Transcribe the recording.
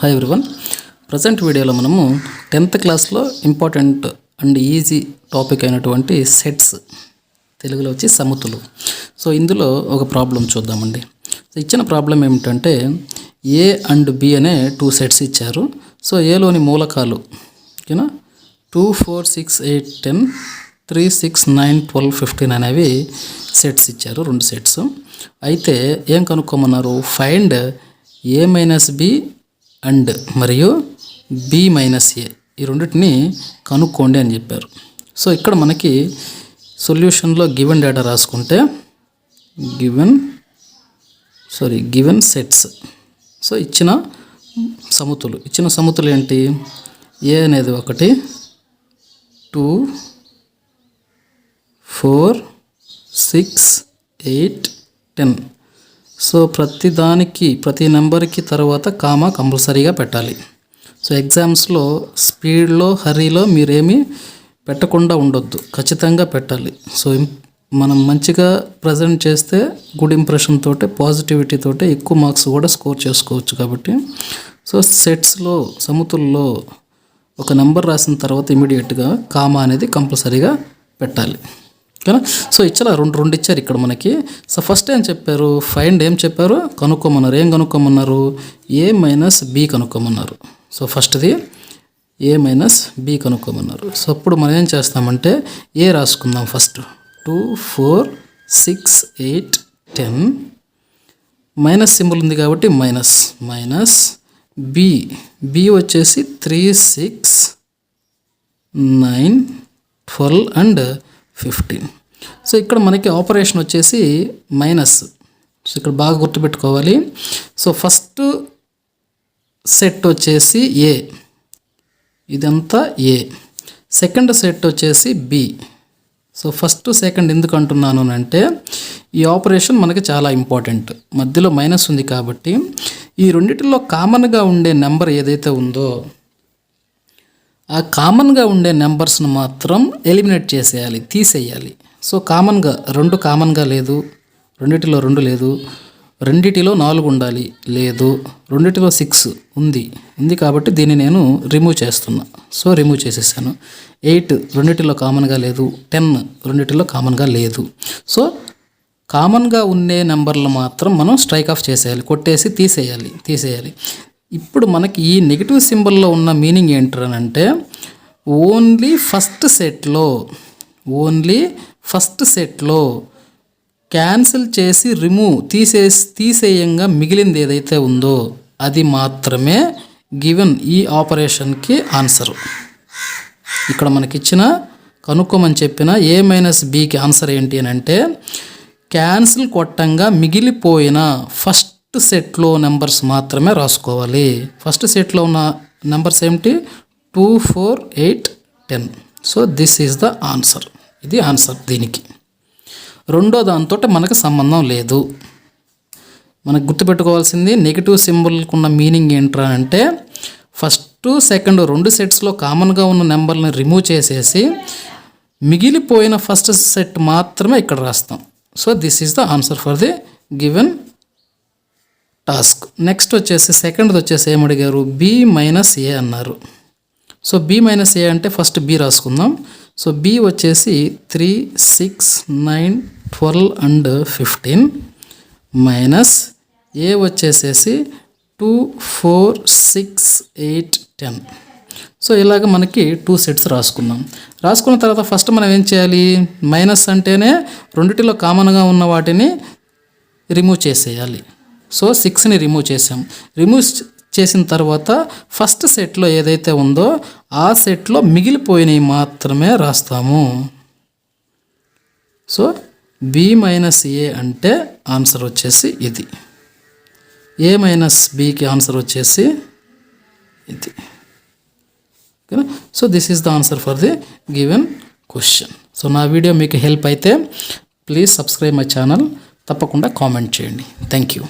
Hi everyone present వీడియోలో మనము tenth క్లాస్లో ఇంపార్టెంట్ అండ్ ఈజీ టాపిక్ అయినటువంటి సెట్స్ తెలుగులో వచ్చి సమతులు. సో ఇందులో ఒక ప్రాబ్లం చూద్దామండి. సో ఇచ్చిన ప్రాబ్లం ఏమిటంటే ఏ అండ్ బి అనే టూ సెట్స్ ఇచ్చారు. సో ఏలోని మూలకాలు ఓకేనా two four six eight ten three six nine twelve fifteen అనేవి సెట్స్ ఇచ్చారు రెండు సెట్స్ అయితే ఏం కనుక్కోమన్నారు? Find A minus B and మరియు బి మైనస్ ఏ. ఈ రెండింటిని కనుక్కోండి అని చెప్పారు. సో ఇక్కడ మనకి సొల్యూషన్లో గివెన్ డేటా రాసుకుంటే given sorry given sets. So ఇచ్చిన సముతులు. ఇచ్చిన సముతులు ఏంటి? ఏ అనేది ఒకటి two four six eight ten. So ప్రతి దానికి ప్రతి నెంబర్కి తర్వాత కామా కంపల్సరీగా పెట్టాలి. సో ఎగ్జామ్స్లో స్పీడ్లో హరీలో మీరేమీ పెట్టకుండా ఉండొద్దు. ఖచ్చితంగా పెట్టాలి. సో మనం మంచిగా ప్రజెంట్ చేస్తే గుడ్ ఇంప్రెషన్ తోటే పాజిటివిటీ తోటే ఎక్కువ మార్క్స్ కూడా స్కోర్ చేసుకోవచ్చు కాబట్టి. సో సెట్స్లో సముతుల్లో ఒక నెంబర్ రాసిన తర్వాత ఇమీడియట్గా కామా అనేది కంపల్సరీగా పెట్టాలి. ఓకేనా? సో ఇచ్చారు రెండు రెండు ఇచ్చారు ఇక్కడ మనకి. సో ఫస్ట్ ఏం చెప్పారు? ఫైండ్ ఏం చెప్పారు? కనుక్కోమన్నారు. ఏం కనుక్కోమన్నారు? ఏ మైనస్ బి కనుక్కోమన్నారు. సో ఫస్ట్ది ఏ మైనస్ బి కనుక్కోమన్నారు. సో అప్పుడు మనం ఏం చేస్తామంటే A రాసుకుందాం first two four six eight ten minus symbol ఉంది కాబట్టి మైనస్ మైనస్ బి బి వచ్చేసి three six nine twelve and fifteen. So ఇక్కడ మనకి ఆపరేషన్ వచ్చేసి మైనస్. సో ఇక్కడ బాగా గుర్తుపెట్టుకోవాలి. సో ఫస్ట్ సెట్ వచ్చేసి ఏ? ఇదంతా ఏ. సెకండ్ సెట్ వచ్చేసి బి. సో ఫస్ట్ సెకండ్ ఎందుకు అంటున్నాను అంటే ఈ ఆపరేషన్ మనకి చాలా ఇంపార్టెంట్. మధ్యలో మైనస్ ఉంది కాబట్టి ఈ రెండిటిలో కామన్గా ఉండే నెంబర్ ఏదైతే ఉందో ఆ కామన్గా ఉండే నెంబర్స్ను మాత్రం ఎలిమినేట్ చేసేయాలి తీసేయాలి. సో కామన్గా రెండు కామన్గా లేదు రెండిటిలో రెండు లేదు రెండిటిలో నాలుగు ఉండాలి లేదు రెండిటిలో సిక్స్ ఉంది. ఉంది కాబట్టి దీన్ని నేను రిమూవ్ చేస్తున్నా. సో రిమూవ్ చేసేసాను. ఎయిట్ రెండిటిలో కామన్గా లేదు టెన్ రెండిటిలో కామన్గా లేదు. సో కామన్గా ఉండే నెంబర్లు మాత్రం మనం స్ట్రైక్ ఆఫ్ చేసేయాలి కొట్టేసి తీసేయాలి తీసేయాలి. ఇప్పుడు మనకి ఈ నెగిటివ్ సింబల్లో ఉన్న మీనింగ్ ఏంటంటే ఓన్లీ ఫస్ట్ సెట్లో ఓన్లీ ఫస్ట్ సెట్లో క్యాన్సిల్ చేసి రిమూవ్ తీసే తీసేయంగా మిగిలింది ఏదైతే ఉందో అది మాత్రమే గివెన్ ఈ ఆపరేషన్కి ఆన్సర్ ఇక్కడ మనకిచ్చిన కనుక్కోమని చెప్పిన ఏ మైనస్ బికి ఆన్సర్ ఏంటి అని అంటే క్యాన్సిల్ కొట్టంగా మిగిలిపోయిన ఫస్ట్ ఫస్ట్ సెట్లో నెంబర్స్ మాత్రమే రాసుకోవాలి. ఫస్ట్ సెట్లో ఉన్న నెంబర్స్ ఏమిటి? Two four eight ten. So this is the answer ఇది ఆన్సర్ దీనికి. రెండో దాంతో మనకు సంబంధం లేదు. మనకు గుర్తుపెట్టుకోవాల్సింది నెగిటివ్ సింబల్కి ఉన్న మీనింగ్ ఏంట్రా అంటే ఫస్ట్ సెకండ్ రెండు సెట్స్లో కామన్గా ఉన్న నెంబర్ని రిమూవ్ చేసేసి మిగిలిపోయిన ఫస్ట్ సెట్ మాత్రమే ఇక్కడ రాస్తాం. So this is the answer for the given task. Next వచ్చేసి సెకండ్ది వచ్చేసి ఏమడిగారు బి మైనస్ ఏ అన్నారు. సో బి మైనస్ ఏ అంటే ఫస్ట్ బి రాసుకుందాం. సో బి వచ్చేసి three six nine twelve and fifteen minus A వచ్చేసేసి two four six eight ten so ఇలాగ మనకి టూ సెట్స్ రాసుకున్నాం రాసుకున్న తర్వాత ఫస్ట్ మనం ఏం చేయాలి? మైనస్ అంటేనే రెండిటిలో కామన్గా ఉన్న వాటిని రిమూవ్ చేసేయాలి. సో సిక్స్ని రిమూవ్ చేసాం రిమూవ్ చేసిన తర్వాత ఫస్ట్ సెట్లో ఏదైతే ఉందో ఆ సెట్లో మిగిలిపోయినవి మాత్రమే రాస్తాము. సో బి మైనస్ ఏ అంటే ఆన్సర్ వచ్చేసి ఇది. ఏ మైనస్ బికి ఆన్సర్ వచ్చేసి ఇది. ఓకేనా? So this is the answer for the given question so నా వీడియో మీకు హెల్ప్ అయితే ప్లీజ్ సబ్స్క్రైబ్ మై ఛానల్ తప్పకుండా కామెంట్ చేయండి. Thank you